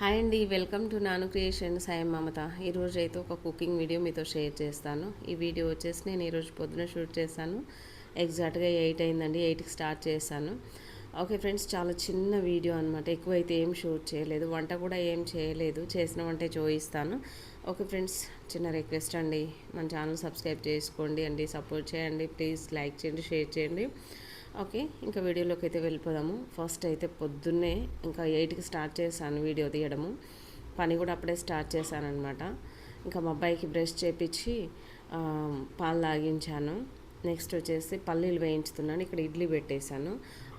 Hi అండి welcome to నాను creation సాయం మమత. ఈరోజు అయితే ఒక కుకింగ్ వీడియో మీతో షేర్ చేస్తాను. ఈ వీడియో వచ్చేసి నేను ఈరోజు పొద్దున షూట్ చేశాను. ఎగ్జాక్ట్గా ఎయిట్ అయిందండి ఎయిట్కి స్టార్ట్ చేశాను. ఓకే ఫ్రెండ్స్ చాలా చిన్న వీడియో అనమాట ఎక్కువ అయితే ఏం షూట్ చేయలేదు. వంట కూడా ఏం చేయలేదు. చేసిన వంటే చూపిస్తాను. ఓకే ఫ్రెండ్స్ చిన్న రిక్వెస్ట్ అండి. మన ఛానల్ సబ్స్క్రైబ్ చేసుకోండి అండి సపోర్ట్ చేయండి. ప్లీజ్ లైక్ చేయండి షేర్ చేయండి. ఓకే ఇంకా వీడియోలోకి అయితే వెళ్ళిపోదాము. ఫస్ట్ అయితే పొద్దున్నే ఇంకా ఎయిట్కి స్టార్ట్ చేశాను వీడియో తీయడము. పని కూడా అప్పుడే స్టార్ట్ చేశాను అనమాట ఇంకా మా అబ్బాయికి బ్రష్ చేపించి పాలు తాగించాను. నెక్స్ట్ వచ్చేసి పల్లీలు వేయించుతున్నాను. ఇక్కడ ఇడ్లీ పెట్టేశాను.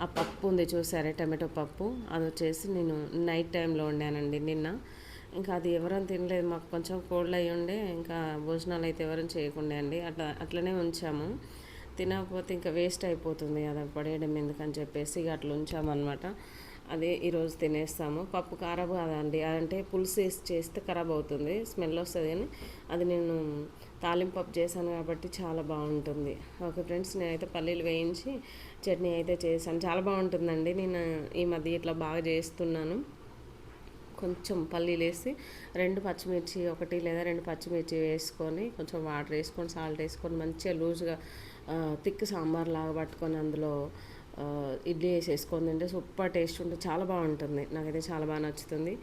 ఆ పప్పు ఉంది చూసారే టమాటో పప్పు? అది వచ్చేసి నేను నైట్ టైంలో వండానండి నిన్న. ఇంకా అది ఎవరూ తినలేదు మాకు కొంచెం కోల్డ్ అయ్యి ఉండే ఇంకా భోజనాలు అయితే ఎవరని చేయకుండా అండి. అట్లా అట్లనే ఉంచాము. తినకపోతే ఇంకా వేస్ట్ అయిపోతుంది అది పడేయడం ఎందుకని చెప్పేసి ఇక అట్లా ఉంచామన్నమాట. అదే ఈరోజు తినేస్తాము. పప్పు ఖరాబ్ కాదండి. అంటే పులుసు వేసి చేస్తే ఖరాబ్ అవుతుంది స్మెల్ వస్తుంది అని అది నేను తాలింపు పప్పు చేశాను కాబట్టి చాలా బాగుంటుంది. ఓకే ఫ్రెండ్స్ నేనైతే పల్లీలు వేయించి చట్నీ అయితే చేశాను. చాలా బాగుంటుందండి. నేను ఈ మధ్య ఇట్లా బాగా చేస్తున్నాను. కొంచెం పల్లీలు వేసి రెండు పచ్చిమిర్చి ఒకటి లేదా రెండు పచ్చిమిర్చి వేసుకొని కొంచెం వాటర్ వేసుకొని సాల్ట్ వేసుకొని మంచిగా లూజ్గా తిక్కు సాంబార్ లాగా పట్టుకొని అందులో ఇడ్లీ వేసేసుకొని తింటే సూపర్ టేస్ట్ ఉంటుంది చాలా బాగుంటుంది. నాకైతే చాలా బాగా నచ్చుతుంది.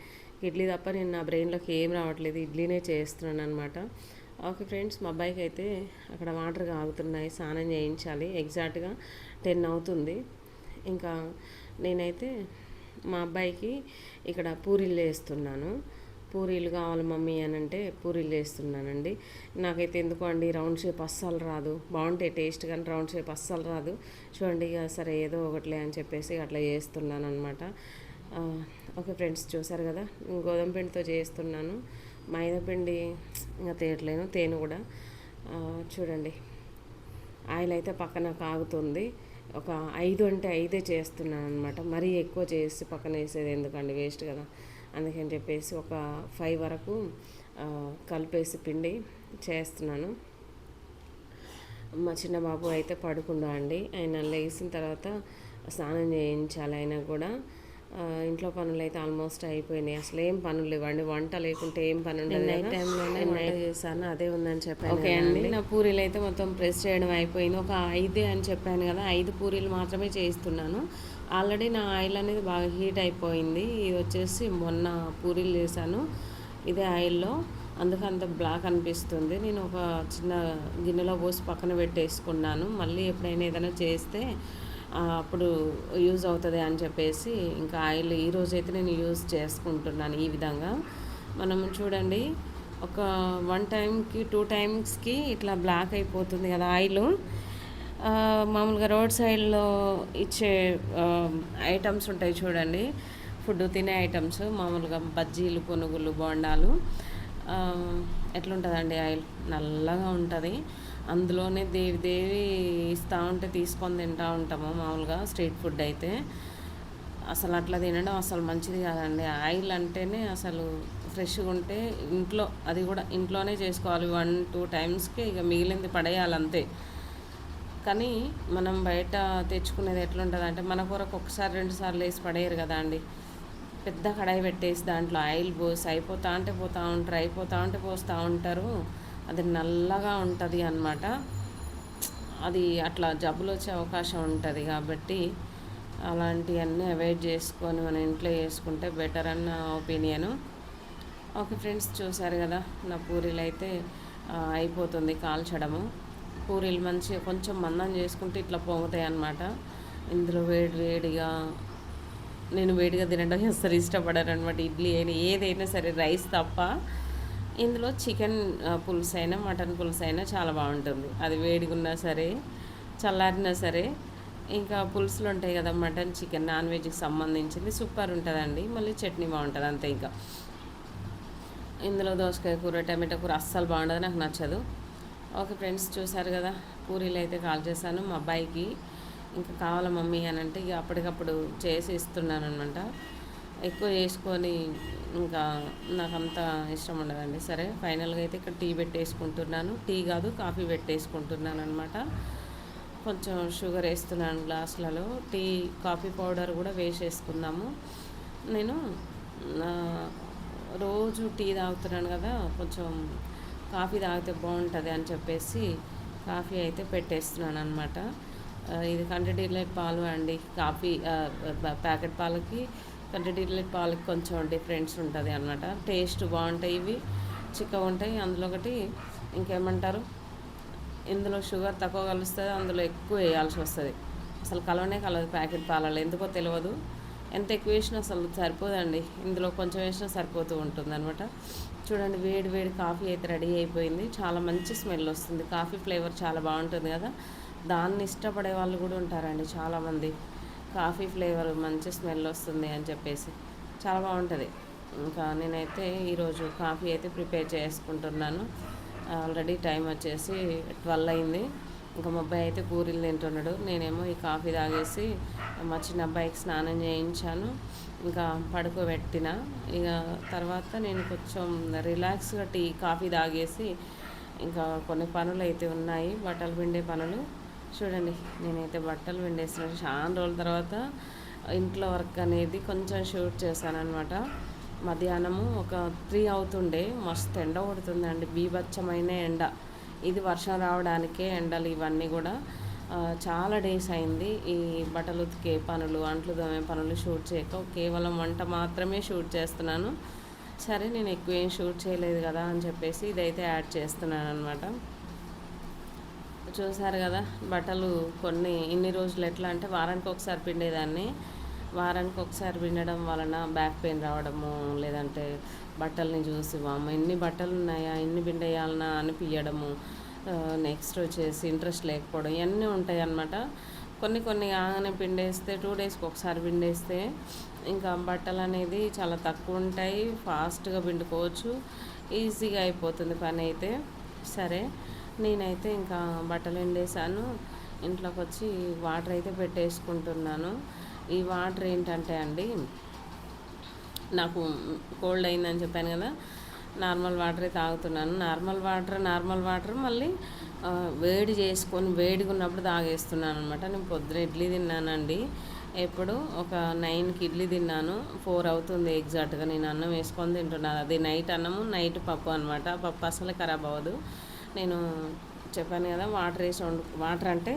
ఇడ్లీ తప్ప నేను నా బ్రెయిన్లోకి ఏం రావట్లేదు. ఇడ్లీనే చేస్తున్నాను అనమాట ఓకే ఫ్రెండ్స్ మా అబ్బాయికి అయితే అక్కడ వాటర్ కాగుతున్నాయి. స్నానం చేయించాలి. ఎగ్జాక్ట్గా టెన్ అవుతుంది. ఇంకా నేనైతే మా అబ్బాయికి ఇక్కడ పూరీలు వేస్తున్నాను. పూరీలు కావాలి మమ్మీ అని అంటే పూరీలు చేస్తున్నానండి. నాకైతే ఎందుకో అండి రౌండ్ షేప్ అస్సలు రాదు. బాగుంటాయి టేస్ట్ కానీ రౌండ్ షేప్ అస్సలు రాదు. చూడండి ఇక సరే ఏదో ఒకటిలే అని చెప్పేసి అట్లా చేస్తున్నాను అనమాట ఓకే ఫ్రెండ్స్ చూసారు కదా గోధుమ పిండితో చేస్తున్నాను. మైదా పిండి ఇంకా తేయట్లేను తేను కూడా. చూడండి. ఆయిల్ అయితే పక్కన కాగుతుంది. ఒక ఐదు అంటే ఐదే చేస్తున్నాను అనమాట మరీ ఎక్కువ చేసి పక్కన వేసేది ఎందుకండి? వేస్ట్ కదా. అందుకని చెప్పేసి ఒక ఫైవ్ వరకు కలిపేసి పిండి చేస్తున్నాను. మా చిన్న బాబు అయితే పడుకుండా అండి. ఆయన లేచిన తర్వాత స్నానం చేయించాలి ఆయన కూడా. ఇంట్లో పనులు అయితే ఆల్మోస్ట్ అయిపోయినాయి. అసలు ఏం పనులు లేవండి వంట లేకుంటే ఏం పని ఉండదు నైట్ టైంలోనే నైట్ చేశాను. అదే ఉందని చెప్పాను ఓకే అండి. నా పూరీలు అయితే మొత్తం ప్రెస్ చేయడం అయిపోయింది. ఒక ఐదే అని చెప్పాను కదా. ఐదు పూరీలు మాత్రమే చేయిస్తున్నాను. ఆల్రెడీ నా ఆయిల్ అనేది బాగా హీట్ అయిపోయింది. ఇది వచ్చేసి మొన్న పూరీలు చేశాను. ఇదే ఆయిల్లో. అందుకు అంత బ్లాక్ అనిపిస్తుంది. నేను ఒక చిన్న గిన్నెలో పోసి పక్కన పెట్టేసుకున్నాను. మళ్ళీ ఎప్పుడైనా ఏదైనా చేస్తే అప్పుడు యూజ్ అవుతుంది అని చెప్పేసి ఇంకా ఆయిల్ ఈరోజు అయితే నేను యూజ్ చేసుకుంటున్నాను ఈ విధంగా. మనం చూడండి ఒక వన్ టైంకి టూ టైమ్స్కి ఇట్లా బ్లాక్ అయిపోతుంది కదా ఆయిల్. మామూలుగా రోడ్ సైడ్లో ఇచ్చే ఐటమ్స్ ఉంటాయి చూడండి. ఫుడ్ తినే ఐటమ్స్ మామూలుగా బజ్జీలు పునుగులు బోండాలు. ఎట్లుంటుందండి ఆయిల్? నల్లగా ఉంటుంది. అందులోనే దేవి దేవి ఇస్తూ ఉంటే తీసుకొని తింటూ ఉంటాము మామూలుగా స్ట్రీట్ ఫుడ్ అయితే. అసలు అట్లా తినడం అసలు మంచిది కాదండి. ఆయిల్ అంటేనే అసలు ఫ్రెష్గా ఉంటే ఇంట్లో అది కూడా ఇంట్లోనే చేసుకోవాలి. వన్ టూ టైమ్స్కి ఇక మిగిలింది పడేయాలి అంతే కానీ మనం బయట తెచ్చుకునేది ఎట్లుంటుంది అంటే మన కూర ఒకసారి రెండు సార్లు వేసి పడేయరు కదా అండి. పెద్ద కడాయి పెట్టేసి దాంట్లో ఆయిల్ పోసి అయిపోతా అంటే పోతూ ఉంటారు అయిపోతా ఉంటే పోస్తూ ఉంటారు. అది నల్లగా ఉంటుంది అన్నమాట. అది అట్లా జబ్బులు వచ్చే అవకాశం ఉంటుంది కాబట్టి అలాంటివన్నీ అవాయిడ్ చేసుకొని మన ఇంట్లో చేసుకుంటే బెటర్ అన్న ఒపీనియను. ఓకే ఫ్రెండ్స్ చూసారు కదా నా పూరీలు అయితే అయిపోతుంది కాల్చడము. పూరీలు మంచిగా కొంచెం మందం చేసుకుంటే ఇట్లా పొంగుతాయి అన్నమాట. ఇందులో వేడి వేడిగా నేను వేడిగా తినడం అసలు ఇష్టపడాను అనమాట ఇడ్లీ అయినా ఏదైనా సరే రైస్ తప్ప. ఇందులో చికెన్ పులుసు అయినా మటన్ పులుసు అయినా చాలా బాగుంటుంది. అది వేడిగా ఉన్నా సరే చల్లారినా సరే. ఇంకా పులుసులు ఉంటాయి కదా మటన్ చికెన్ నాన్ వెజ్కి సంబంధించింది సూపర్ ఉంటుందండి. మళ్ళీ చట్నీ బాగుంటుంది అంతే ఇంకా. ఇందులో దోసకాయ కూర టమాటా కూర అస్సలు బాగుండదు నాకు నచ్చదు. ఓకే ఫ్రెండ్స్ చూసారు కదా? పూరీలు అయితే కాల్ చేశాను మా అబ్బాయికి. ఇంకా కావాలా మమ్మీ అని అంటే ఇక అప్పటికప్పుడు చేసి ఇస్తున్నాను అనమాట ఎక్కువ చేసుకొని ఇంకా నాకు అంత ఇష్టం ఉండదండి. సరే ఫైనల్గా అయితే ఇక్కడ టీ పెట్టేసుకుంటున్నాను. టీ కాదు కాఫీ పెట్టేసుకుంటున్నాను అనమాట కొంచెం షుగర్ వేస్తున్నాను గ్లాసులలో. టీ కాఫీ పౌడర్ కూడా వేసేసుకుందాము. నేను రోజు టీ తాగుతున్నాను కదా కొంచెం కాఫీ తాగితే బాగుంటుంది అని చెప్పేసి కాఫీ అయితే పెట్టేస్తున్నాను అనమాట ఇది కంటి డిలైట్ పాలు అండి. కాఫీ ప్యాకెట్ పాలకి కంటి డిలైట్ పాలకి కొంచెం డిఫరెన్స్ ఉంటుంది అనమాట టేస్ట్ బాగుంటాయి ఇవి చిక్కగా ఉంటాయి. అందులో ఒకటి ఇంకేమంటారు? ఇందులో షుగర్ తక్కువ కలుస్తుంది అందులో ఎక్కువ వేయాల్సి వస్తుంది. అసలు కలవనే కలదు ప్యాకెట్ పాలలో ఎందుకో తెలియదు ఎంత ఎక్కువ వేసినా అసలు సరిపోదండి. ఇందులో కొంచెం వేసినా సరిపోతూ ఉంటుంది అనమాట చూడండి వేడి వేడి కాఫీ అయితే రెడీ అయిపోయింది. చాలా మంచి స్మెల్ వస్తుంది. కాఫీ ఫ్లేవర్ చాలా బాగుంటుంది కదా. దాన్ని ఇష్టపడే వాళ్ళు కూడా ఉంటారండి చాలామంది. కాఫీ ఫ్లేవర్ మంచి స్మెల్ వస్తుంది అని చెప్పేసి. చాలా బాగుంటుంది. ఇంకా నేనైతే ఈరోజు కాఫీ అయితే ప్రిపేర్ చేసుకుంటున్నాను. ఆల్రెడీ టైం వచ్చేసి ట్వెల్వ్ అయింది. ఇంకా మా అబ్బాయి అయితే పూరీలు తింటున్నాడు. నేనేమో ఈ కాఫీ తాగేసి మా చిన్న అబ్బాయికి స్నానం చేయించాను. ఇంకా పడుకోబెట్టిన. ఇక తర్వాత నేను కొంచెం రిలాక్స్గా టీ కాఫీ తాగేసి ఇంకా కొన్ని పనులు అయితే ఉన్నాయి. బట్టలు పిండే పనులు. చూడండి నేనైతే బట్టలు పిండేసిన చాలా రోజుల తర్వాత ఇంట్లో వర్క్ అనేది కొంచెం షూట్ చేశానమాట మధ్యాహ్నము ఒక త్రీ అవుతుండే. మస్తు ఎండ కొడుతుందండి. బీభత్సమైన ఎండ. ఇది వర్షం రావడానికే ఎండలు ఇవన్నీ కూడా చాలా డేస్ అయింది. ఈ బట్టలు ఉతికే పనులు అంట్లు దోమే పనులు షూట్ చేయక కేవలం వంట మాత్రమే షూట్ చేస్తున్నాను. సరే నేను ఎక్కువ ఏం షూట్ చేయలేదు కదా అని చెప్పేసి ఇదైతే యాడ్ చేస్తున్నాను అనమాట చూసారు కదా బట్టలు కొన్ని ఇన్ని రోజులు ఎట్లా అంటే వారానికి ఒకసారి పిండేదాన్ని. వారానికి ఒకసారి వినడం వలన బ్యాక్ పెయిన్ రావడము లేదంటే బట్టల్ని చూసి వాము ఎన్ని బట్టలు ఉన్నాయా ఎన్ని బిండేయాలనా అనిపించడము నెక్స్ట్ వచ్చేసి ఇంట్రెస్ట్ లేకపోవడం ఇవన్నీ ఉంటాయి అన్నమాట కొన్ని కొన్ని ఆగానే పిండేస్తే టూ డేస్కి ఒకసారి పిండేస్తే ఇంకా బట్టలు అనేది చాలా తక్కువ ఉంటాయి ఫాస్ట్గా పిండుకోవచ్చు ఈజీగా అయిపోతుంది పని అయితే. సరే నేనైతే ఇంకా బట్టలు ఎండేసాను ఇంట్లోకి వచ్చి వాటర్ అయితే పెట్టేసుకుంటున్నాను. ఈ వాటర్ ఏంటంటే అండి నాకు కోల్డ్ అయిందని చెప్పాను కదా నార్మల్ వాటరే తాగుతున్నాను. నార్మల్ వాటర్ నార్మల్ వాటర్ మళ్ళీ వేడి చేసుకొని వేడిగా ఉన్నప్పుడు తాగేస్తున్నాను అనమాట నేను పొద్దున ఇడ్లీ తిన్నానండి. ఎప్పుడు ఒక నైన్కి ఇడ్లీ తిన్నాను. ఫోర్ అవుతుంది ఎగ్జాక్ట్గా. నేను అన్నం వేసుకొని తింటున్నాను. అది నైట్ అన్నము నైట్ పప్పు అనమాట పప్పు అసలు ఖరాబ్ అవ్వదు. నేను చెప్పాను కదా వాటర్ వేసి వండు వాటర్ అంటే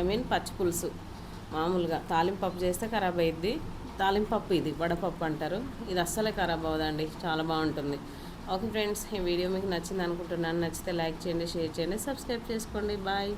ఐ మీన్ పచ్చి పులుసు. మామూలుగా తాలింపప్పు చేస్తే ఖరాబ్ అయ్యిద్ది తాలింపప్పు ఇది వడపప్పు అంటారు. ఇది అస్సలే ఖరాబ్ అవ్వదండి చాలా బాగుంటుంది. ఓకే ఫ్రెండ్స్ ఈ వీడియో మీకు నచ్చింది అనుకుంటున్నాను. నచ్చితే లైక్ చేయండి షేర్ చేయండి సబ్స్క్రైబ్ చేసుకోండి. బాయ్.